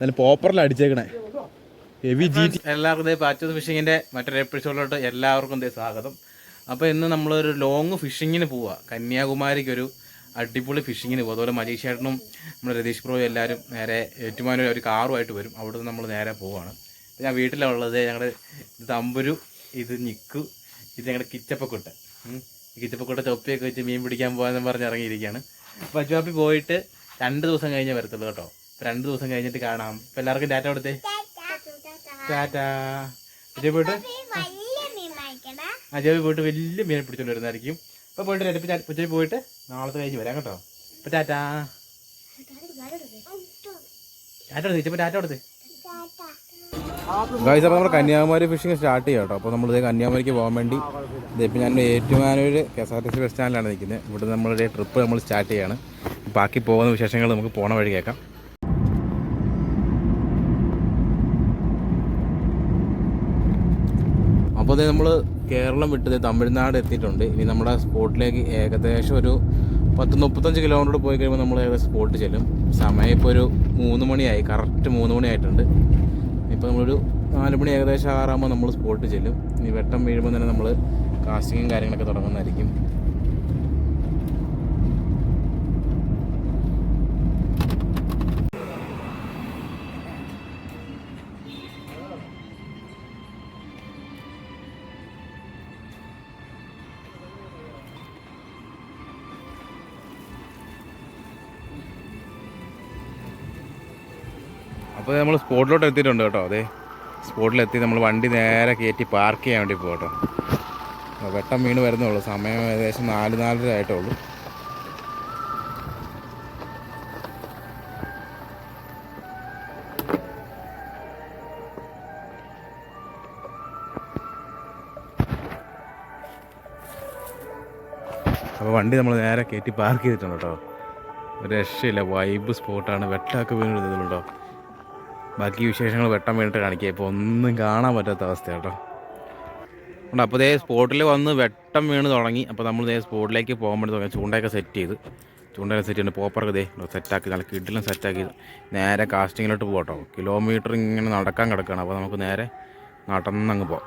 നല്ല പോപ്പറിൽ അടിച്ചേക്കണേ. ഹെവി ജി എല്ലാവർക്കും ദേ പാച്ചൂസ് ഫിഷിങ്ങിന്റെ മറ്റൊരു എപ്പിസോഡിലോട്ട് എല്ലാവർക്കും സ്വാഗതം. അപ്പോൾ ഇന്ന് നമ്മളൊരു ലോങ് ഫിഷിങ്ങിന് പോവുക കന്യാകുമാരിക്ക് ഒരു അടിപൊളി ഫിഷിങ്ങിന് പോകും അതുപോലെ മജീഷ് ചേട്ടനും നമ്മുടെ രതീഷ് പ്രോയും എല്ലാവരും നേരെ ഏറ്റുമാനൂർ ഒരു കാറുമായിട്ട് വരും. അവിടുന്ന് നമ്മൾ നേരെ പോവാണ്. ഞാൻ വീട്ടിലുള്ളത് ഞങ്ങളുടെ തമ്പുരു ഇത് നിക്കു ഇത് ഞങ്ങളുടെ കിച്ചപ്പക്കുട്ട കിച്ചപ്പക്കുട്ട തൊപ്പിയൊക്കെ വെച്ച് മീൻ പിടിക്കാൻ പോകാമെന്ന് പറഞ്ഞ് ഇറങ്ങിയിരിക്കുകയാണ് അപ്പോൾ അജുവാപ്പി പോയിട്ട് രണ്ട് ദിവസം കഴിഞ്ഞേ വരത്തുള്ളൂ കേട്ടോ. രണ്ട് ദിവസം കഴിഞ്ഞിട്ട് കാണാം. അപ്പോൾ എല്ലാവർക്കും ഡാറ്റ കൊടുത്തേ. ടാറ്റാ അജയ് പോയിട്ട്? വലിയ മീൻ വാങ്ങിക്കണേ അജയ് പോയിട്ട് വലിയ മീനെ പിടിച്ചോണ്ട് വരുന്നതായിരിക്കും. അപ്പോൾ പോയിട്ട് ഇപ്പൊ ഉച്ചയ്ക്ക് പോയിട്ട് നാളത്തെ കഴിഞ്ഞ് വരാം കേട്ടോ. ഇപ്പൊ ടാറ്റാ ടാറ്റ കൊടുത്ത് ടാറ്റ കൊടുത്ത്. ഗൈസ് അപ്പോൾ നമ്മൾ കന്യാകുമാരി ഫിഷിംഗ് സ്റ്റാർട്ട് ചെയ്യാം കേട്ടോ. അപ്പോൾ നമ്മളിത് കന്യാകുമാരിക്ക് പോകാൻ വേണ്ടി ഇതിപ്പോൾ ഞാൻ Ettumanoor K S R T C bus സ്റ്റാൻഡിലാണ് നിൽക്കുന്നത്. ഇവിടെ നമ്മളുടെ ട്രിപ്പ് നമ്മൾ സ്റ്റാർട്ട് ചെയ്യാണ്. ബാക്കി പോകുന്ന വിശേഷങ്ങൾ നമുക്ക് പോണ വഴി കേൾക്കാം. അതേ നമ്മൾ കേരളം വിട്ടത് തമിഴ്നാട് എത്തിയിട്ടുണ്ട്. ഇനി നമ്മുടെ സ്പോട്ടിലേക്ക് ഏകദേശം ഒരു പത്ത് മുപ്പത്തഞ്ച് കിലോമീറ്റർ പോയി കഴിയുമ്പോൾ നമ്മൾ ഏകദേശം സ്പോട്ട് ചെല്ലും. സമയം ഇപ്പോൾ ഒരു മൂന്ന് മണിയായി. കറക്റ്റ് മൂന്ന് മണിയായിട്ടുണ്ട്. ഇപ്പോൾ നമ്മളൊരു നാല് മണി ഏകദേശം ആറാകുമ്പോൾ നമ്മൾ സ്പോട്ട് ചെല്ലും. ഇനി വെട്ടം വീഴുമ്പോൾ തന്നെ നമ്മൾ കാസ്റ്റിങ്ങും കാര്യങ്ങളൊക്കെ തുടങ്ങുന്നതായിരിക്കും. അപ്പോൾ നമ്മൾ സ്പോട്ടിലോട്ട് എത്തിയിട്ടുണ്ട് കേട്ടോ അതെ സ്പോട്ടിലെത്തി നമ്മൾ വണ്ടി നേരെ കയറ്റി പാർക്ക് ചെയ്യാൻ വേണ്ടി പോകും കേട്ടോ. അപ്പോൾ വെട്ടം വീണ് വരുന്നുള്ളൂ. സമയം ഏകദേശം നാല് നാലര ആയിട്ടുള്ളൂ. അപ്പോൾ വണ്ടി നമ്മൾ നേരെ കയറ്റി പാർക്ക് ചെയ്തിട്ടുണ്ട് കേട്ടോ. രക്ഷയില്ല. വൈബ് സ്പോട്ടാണ്. വെട്ടമൊക്കെ വീണിട്ടുണ്ടോ ബാക്കി വിശേഷങ്ങൾ വെട്ടം വേണ്ടിട്ട് കാണിക്കുക ഇപ്പോൾ ഒന്നും കാണാൻ പറ്റാത്ത അവസ്ഥ കേട്ടോ ഉണ്ട് അപ്പോൾ ഇതേ സ്പോട്ടിൽ വന്ന് വെട്ടം വീണ് തുടങ്ങി. അപ്പോൾ നമ്മൾ ഇതേ സ്പോട്ടിലേക്ക് പോകാൻ വേണ്ടി തുടങ്ങി. ചൂണ്ടയൊക്കെ സെറ്റ് ചെയ്ത്. ചൂണ്ടയൊക്കെ സെറ്റ് ചെയ്ത് പോപ്പറൊക്കെ ഇതേ സെറ്റാക്കി നല്ല കിഡിലും സെറ്റാക്കി നേരെ കാസ്റ്റിങ്ങിലോട്ട് പോകട്ടോ കിലോമീറ്റർ ഇങ്ങനെ നടക്കാൻ കിടക്കുകയാണ് അപ്പോൾ നമുക്ക് നേരെ നടന്നങ്ങ് പോകാം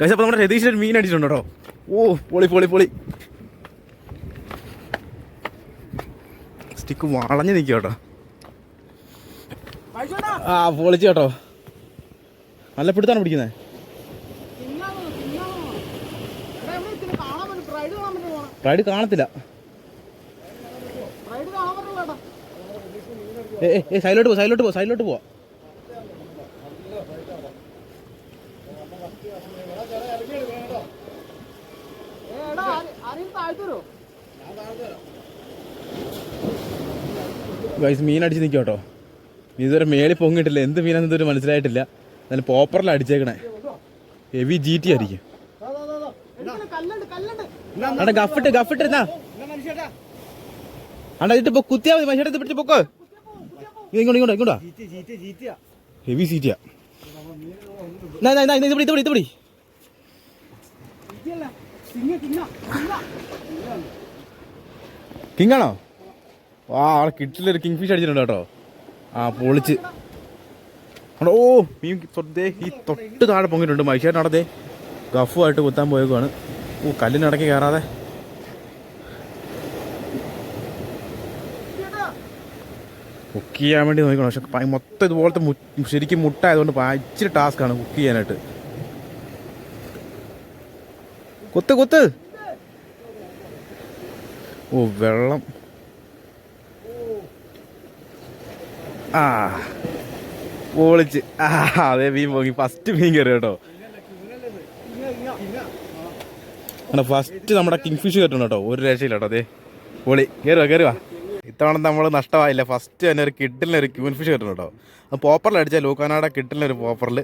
പക്ഷേ അപ്പോൾ നമ്മുടെ രതീഷിന് മീൻ അടിച്ചിട്ടുണ്ട് കേട്ടോ. ഓ പൊളി പൊളി പൊളി. സ്റ്റിക്ക് വളഞ്ഞു നിൽക്കുക കേട്ടോ. ആ പൊളിച്ച് കേട്ടോ. നല്ല പിടുത്താണ് പിടിക്കുന്നത് റൈഡ് കാണത്തില്ല. ഏ ഏ, ഏ സൈഡിലോട്ട് പോ സൈഡിലോട്ട് പോ സൈഡിലോട്ട് പോവാ. ഗൈസ് മീൻ അടിച്ച് നിൽക്കും കേട്ടോ. ഇതുവരെ മേളിൽ പൊങ്ങിട്ടില്ല എന്ത് മീനാന്ന് ഇതുവരെ മനസ്സിലായിട്ടില്ല. നല്ല പോപ്പറിൽ അടിച്ചേക്കണേ. ഹെവി ജി ടി ആയിരിക്കും. അണ്ട ഗഫിട്ട് ഗഫിട്ട് എന്നാ അണ്ട ഇതിട്ട് പോ കുത്തിയാ മതി മനുഷ്യടെ പിടിച്ച് പൊക്കോ. ഇങ്ങോട്ടോ ഇങ്ങോട്ട് ഹെവി സീറ്റിയാ ഇത് പിടി ഇത് പിടി ഇത് പിടി കിങ് ആണോ വാ അവിടെ കിട്ടിലൊരു കിങ് ഫിഷ് അടിച്ചിട്ടുണ്ട് കേട്ടോ. ആ പൊളിച്ച്. ഓ മീൻ തൊട്ടേ ഈ തൊട്ട് താഴെ പൊങ്ങിയിട്ടുണ്ട് മൈഷേട്ടൻ നടത്തേ ഗഫുമായിട്ട് കുത്താൻ പോയേക്കുവാണ്. ഓ കല്ലിനടക്കി കയറാതെ. കുക്ക് ചെയ്യാൻ വേണ്ടി നോക്കണം. പക്ഷെ മൊത്തം ഇതുപോലത്തെ ശരിക്കും മുട്ട ആയതുകൊണ്ട് ഭ- ഇച്ചിരി ടാസ്ക്കാണ് കുക്ക് ചെയ്യാനായിട്ട്. കുത്ത് കുത്ത്. ഓ വെള്ളം. ആ. പൊളിച്ച്. ആ അതെ മീൻ പോങ്ങി. ഫസ്റ്റ് മീൻ കയറി കേട്ടോ. ഫസ്റ്റ് നമ്മുടെ കിങ് ഫിഷ് കയറ്റണം കേട്ടോ. ഒരു രക്ഷയില്ല കേട്ടോ അതെ പൊളി. കയറുക കയറുക ഇത്തവണ നമ്മൾ നഷ്ടമായില്ല. ഫസ്റ്റ് തന്നെ ഒരു കിഡിലിനൊരു ക്യൂൻഫിഷ് ക്യൂൻ ഫിഷ് കയറ്റണം കേട്ടോ. അത് പോപ്പറിൽ അടിച്ച ലൂക്കാനാട കിഡിലിനൊരു പോപ്പറിൽ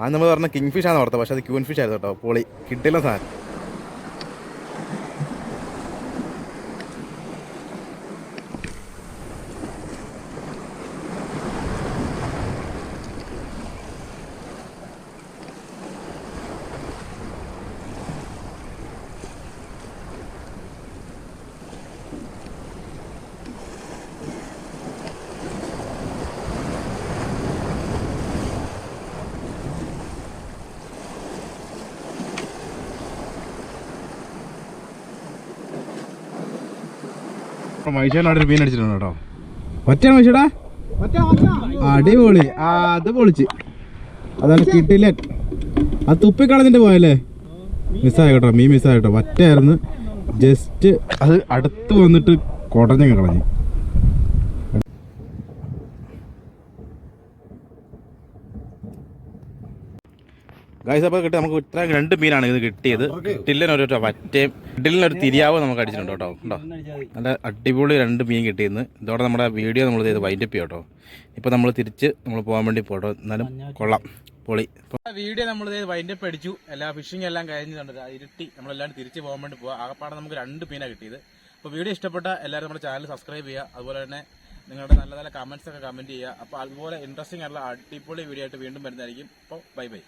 ആ നമ്മൾ പറഞ്ഞ കിങ് ഫിഷ് ആണെന്ന് ഓർത്തത് പക്ഷേ അത് ക്യൂൻഫിഷ് ആയിരുന്നു കേട്ടോ പൊളി. കിഡിലെ സാധനം. അവിടെ ഒരു മീൻ അടിച്ചിട്ടുണ്ട് കേട്ടോ. ഒറ്റയാണ് മൈശടാ അടിപൊളി. ആ അത് പൊളിച്ച്. അതാണ് കിട്ടില്ല? അത് തുപ്പിക്കളഞ്ഞിട്ട് പോയല്ലേ? മിസ്സായി കേട്ടോ മീൻ മിസ്സായി കേട്ടോ. ഒറ്റയായിരുന്നു ജസ്റ്റ് അത് അടുത്ത് വന്നിട്ട് കുടഞ്ഞങ്ങ് കളഞ്ഞു. ഗായ്സ് അപ്പോൾ കിട്ടി നമുക്ക് ഇത്ര രണ്ട് മീനാണ് ഇത് കിട്ടിയത്. കിട്ടില്ലനൊരു വറ്റയും ടില്ലിനൊരു തിരിയാവ് നമുക്ക് അടിച്ചിട്ടുണ്ട് കേട്ടോ. കേട്ടോ നല്ല അടിപൊളി രണ്ട് മീൻ കിട്ടിയെന്ന് ഇതോടെ നമ്മുടെ വീഡിയോ നമ്മൾ ചെയ്ത് വൈൻഡപ്പ് ചെയ്യാം കേട്ടോ ഇപ്പോൾ നമ്മൾ തിരിച്ച് നമ്മൾ പോകാൻ വേണ്ടി പോട്ടോ. എന്നാലും കൊള്ളാം. പൊളി. വീഡിയോ നമ്മൾ വൈൻഡപ്പ് അടിച്ചു. എല്ലാ ഫിഷിംഗ് എല്ലാം കഴിഞ്ഞിട്ടുണ്ട് ഇരുട്ടി. നമ്മളെല്ലാം തിരിച്ച് പോകാൻ വേണ്ടി പോകാം ആകപ്പാടെ നമുക്ക് രണ്ട് മീനാണ് കിട്ടിയത്. അപ്പോൾ വീഡിയോ ഇഷ്ടപ്പെട്ട എല്ലാവരും നമ്മുടെ ചാനൽ സബ്സ്ക്രൈബ് ചെയ്യുക. അതുപോലെ തന്നെ നിങ്ങളുടെ നല്ല നല്ല കമന്റ്സ് ഒക്കെ കമന്റ് ചെയ്യുക. അപ്പോൾ അതുപോലെ ഇൻട്രസ്റ്റിംഗ് ആയിട്ടുള്ള അടിപൊളി വീഡിയോ ആയിട്ട് വീണ്ടും വരുന്നതായിരിക്കും. അപ്പോൾ ബൈ ബൈ